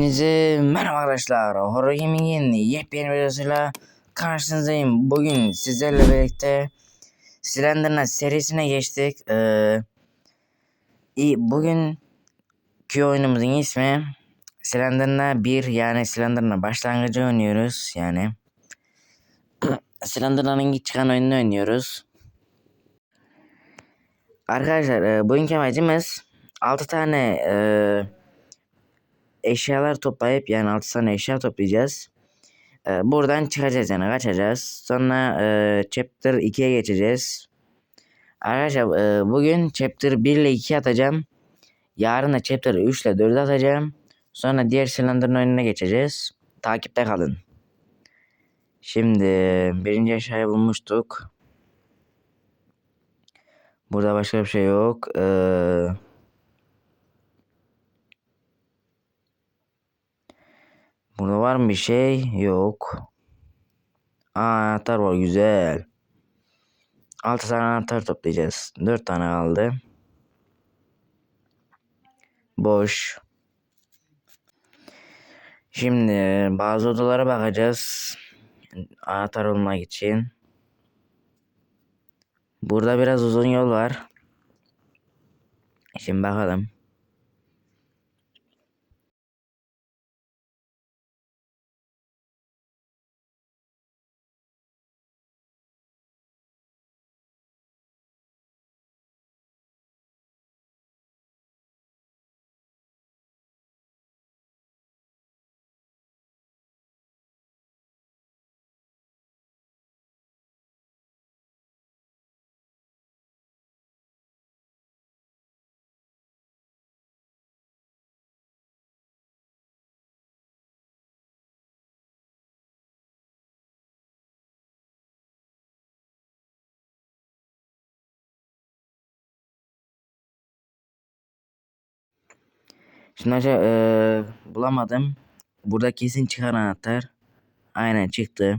Hepinize merhaba arkadaşlar. Horror Gaming'in yepyeni videosuyla karşınızdayım. Bugün sizlerle birlikte Slenderman serisine geçtik. Ee, iyi, bugünkü oyunumuzun ismi Slenderman 1 yani Slenderman başlangıcı oynuyoruz. Yani Slenderman'ın çıkan oyununu oynuyoruz. Arkadaşlar e, bugünkü amacımız 6 tane e, eşyalar toplayıp yani 6 tane eşya toplayacağız. Ee, buradan çıkacağız yani kaçacağız. Sonra e, chapter 2'ye geçeceğiz. Arkadaşlar e, bugün chapter 1 ile 2 atacağım. Yarın da chapter 3 ile 4 atacağım. Sonra diğer silindirın önüne geçeceğiz. Takipte kalın. Şimdi birinci eşyayı bulmuştuk. Burada başka bir şey yok. Eee... Burada var mı bir şey? Yok. Anahtar var güzel. 6 tane anahtar toplayacağız. 4 tane kaldı. Boş. Şimdi bazı odalara bakacağız. Anahtar olmak için. Burada biraz uzun yol var. Şimdi bakalım. Şimdi acaba eee, bulamadım. Burada kesin çıkar anahtar. Aynen çıktı.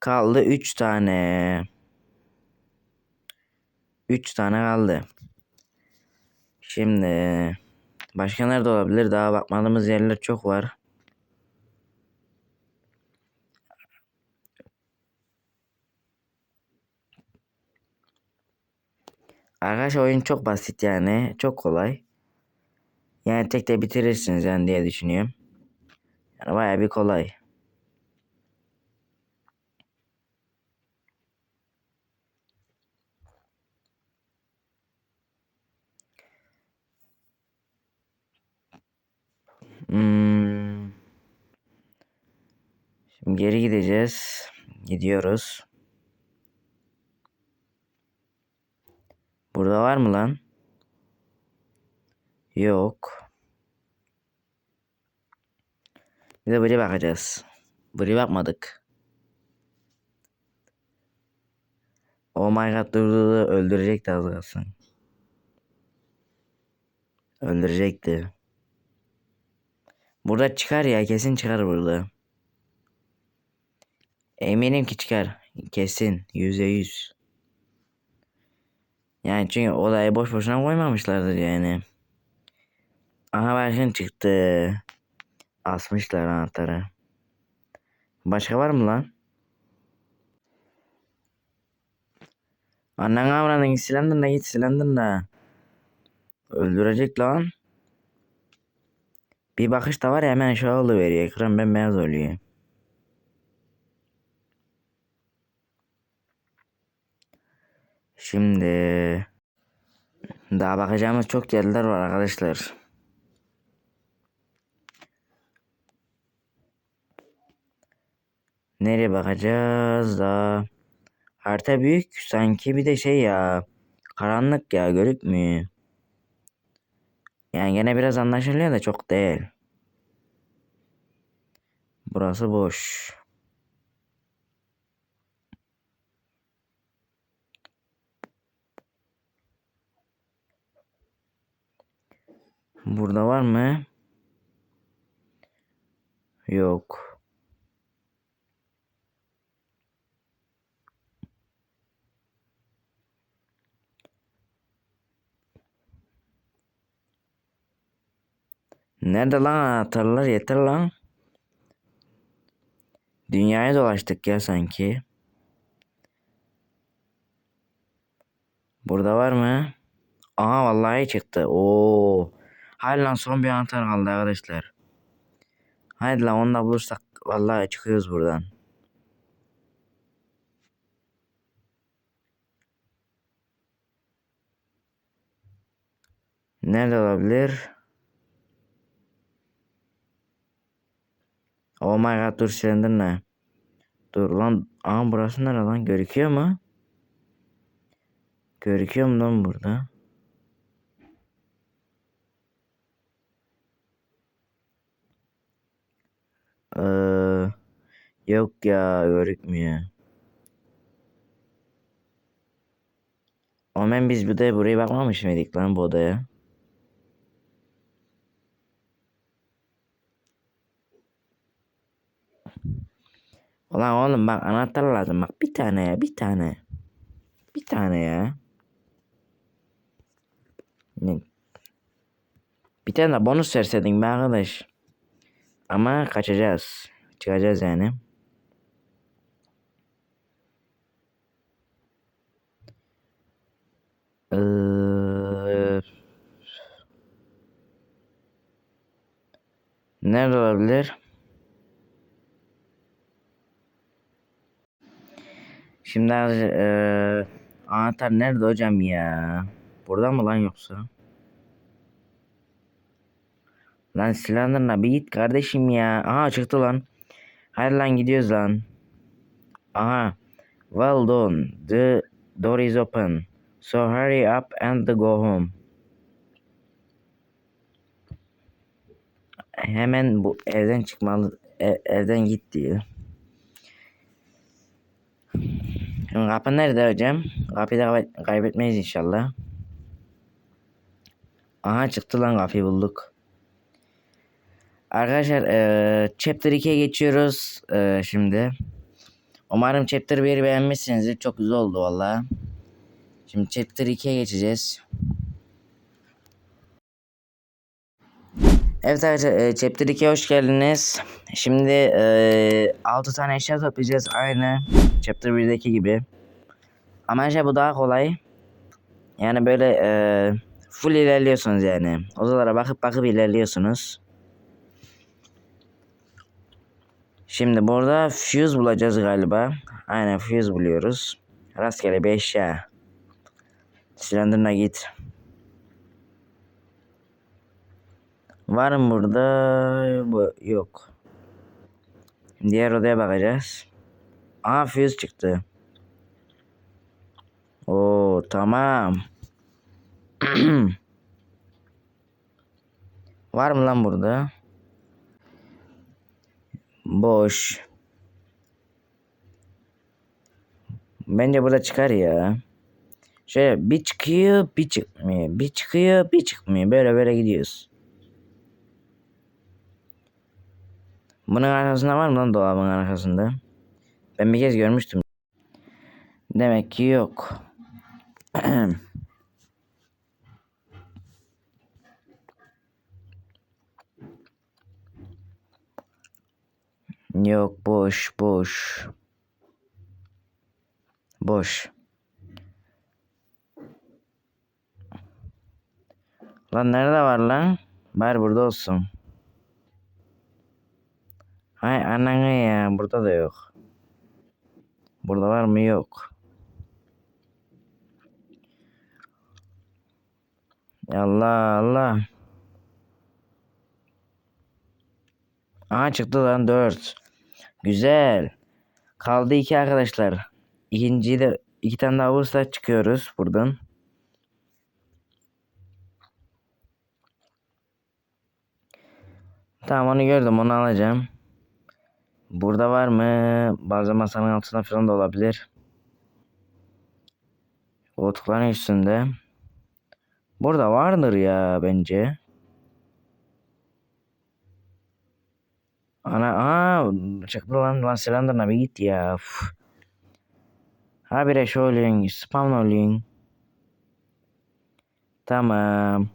Kaldı 3 tane. 3 tane kaldı. Şimdi başka nerede olabilir? Daha bakmadığımız yerler çok var. Arkadaşlar oyun çok basit yani. Çok kolay. Yani tek de bitirirsiniz yani diye düşünüyorum. Yani baya bir kolay. Hmm. Şimdi geri gideceğiz. Gidiyoruz. Burada var mı lan? Yok. Bir de buraya bakacağız. Buraya bakmadık. Oh my god dur dur dur öldürecekti az kalsın. Öldürecekti. Burada çıkar ya kesin çıkar burada. Eminim ki çıkar. Kesin. Yüzde yüz. Yani çünkü olayı boş boşuna koymamışlardır yani. Aha başın çıktı. Asmışlar anahtarı. Başka var mı lan? Annen avradın silendirle git silendirle. Öldürecek lan. Bir bakış da var ya hemen şey veriyor. Ekran bembeyaz oluyor. Şimdi daha bakacağımız çok yerler var arkadaşlar. Nereye bakacağız da? Harita büyük sanki bir de şey ya. Karanlık ya görükmüyor. Yani gene biraz anlaşılıyor da çok değil. Burası boş. Burada var mı? Yok. Nerede lan anahtarlar? Yeter lan. Dünyaya dolaştık ya sanki. Burada var mı? Aha vallahi çıktı. Oo. Hayır lan son bir anahtar kaldı arkadaşlar. Haydi lan onu da bulursak vallahi çıkıyoruz buradan. Nerede olabilir? Oh my dur silindir ne? Dur lan. Aa burası nere lan? Görüküyor mu? Görüküyor mu lan burada? Ee, yok ya görükmüyor. Omen biz bir de buraya bakmamış mıydık lan bu odaya? Ulan oğlum bak anahtar lazım bak bir tane ya bir tane. Bir tane ya. Bir tane de bonus verseydin be arkadaş. Ama kaçacağız. Çıkacağız yani. Ee, nerede olabilir? Şimdi ee, anahtar nerede hocam ya? Burada mı lan yoksa? Lan silahlarına bir git kardeşim ya. Aha çıktı lan. Hayır lan gidiyoruz lan. Aha. Well done. The door is open. So hurry up and go home. Hemen bu evden çıkmalı. E, evden git diyor. Şimdi kapı nerede hocam? Kapıyı da kaybetmeyiz inşallah. Aha çıktı lan kapıyı bulduk. Arkadaşlar e, Chapter 2'ye geçiyoruz e, şimdi. Umarım Chapter 1'i beğenmişsinizdir. Çok güzel oldu valla. Şimdi Chapter 2'ye geçeceğiz. Evet arkadaşlar e, Chapter 2'ye hoş geldiniz. Şimdi e, 6 tane eşya toplayacağız aynı Chapter 1'deki gibi. Ama işte bu daha kolay. Yani böyle e, full ilerliyorsunuz yani. Odalara bakıp bakıp ilerliyorsunuz. Şimdi burada fuse bulacağız galiba. Aynen fuse buluyoruz. Rastgele bir eşya. Silindirine git. Var mı burada? Bu yok. Diğer odaya bakacağız. Aa fuse çıktı. Oo tamam. Var mı lan burada? Boş. Bence burada çıkar ya. Şöyle bir çıkıyor bir çıkmıyor. Bir çıkıyor bir çıkmıyor. Böyle böyle gidiyoruz. Bunun arkasında var mı lan dolabın arkasında? Ben bir kez görmüştüm. Demek ki yok. Yok boş boş. Boş. Lan nerede var lan? Bari burada olsun. Hay ananı ya burada da yok. Burada var mı yok. Allah Allah. Aha çıktı lan 4. Güzel. Kaldı iki arkadaşlar. İkinciyi de iki tane daha olursa çıkıyoruz buradan. Tamam onu gördüm onu alacağım. Burada var mı? Bazı masanın altında falan da olabilir. Koltukların üstünde. Burada vardır ya bence. Ana aa çıktı lan lan silindirine bir git ya. Uf. Habire şöyle spam olayım. Tamam.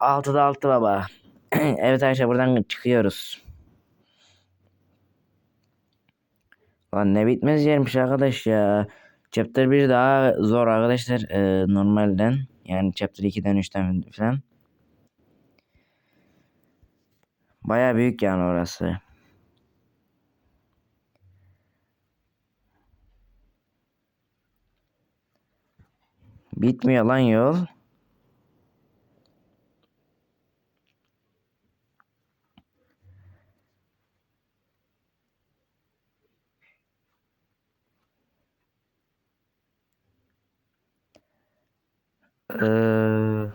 Altıda altı baba. evet arkadaşlar buradan çıkıyoruz. Lan ne bitmez yermiş arkadaş ya. Chapter 1 daha zor arkadaşlar e, normalden. Yani chapter 2'den 3'ten falan. Baya büyük yani orası. Bitmiyor lan yol. Ee...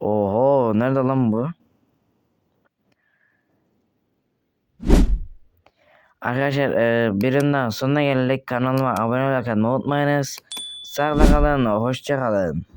Oho nerede lan bu? Arkadaşlar e, birinin daha sonuna geldik. Kanalıma abone olmayı unutmayınız. Sağlıkla kalın. Hoşça kalın.